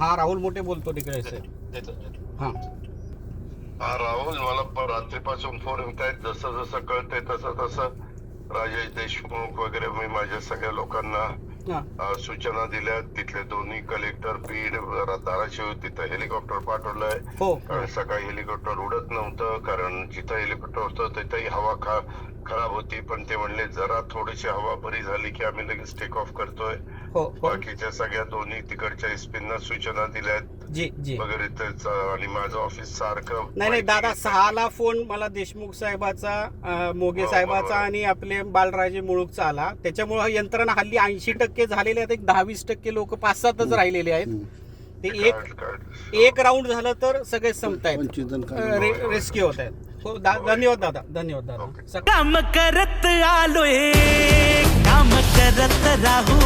हा राहुल मोठे बोलतो तिकडे से देतो. हा. हा राहुल मला रात्रीपासून फोन येत आहेत. जसं जसं कळतंय तसं तसं राजेश देशमुख वगैरे मी माझ्या सगळ्या लोकांना सूचना दिल्या. तिथले दोन्ही कलेक्टर बीड धाराशिव तिथं हेलिकॉप्टर पाठवलंय. हो. कारण सकाळी हेलिकॉप्टर उडत नव्हतं. कारण जिथं हेलिकॉप्टर होतं तिथंही हवा खा खराब होती. पण ते म्हणले जरा थोडीशी हवा बरी झाली की आम्ही लगेच टेक ऑफ करतोय. हो हो. बाकीच्या सगळ्या दोन्ही तिकडच्या एसपींना सूचना दिल्यात जी जी. वगैरे तेच आणि माझं ऑफिस सारखं नाही नाही दादा सहाला फोन मला देशमुख साहेबाचा अं, मोगे हो, साहेबाचा बरोबर. आणि आपले बालराजे मुळूकचा आला. त्याच्यामुळे यंत्रणा हल्ली ऐंशी टक्के झालेले आहेत. एक दहा वीस टक्के लोक पाच सातच राहिलेले आहेत. ते एक कार्ड- कार्ड. एक राऊंड झालं तर सगळे संपतायत पंचवीस जण अं, काय रे- रेस्क्यू होत आहेत. हो दा- धन्यवाद दादा धन्यवाद दादा. सक- काम करत आलोय. काम करत राहू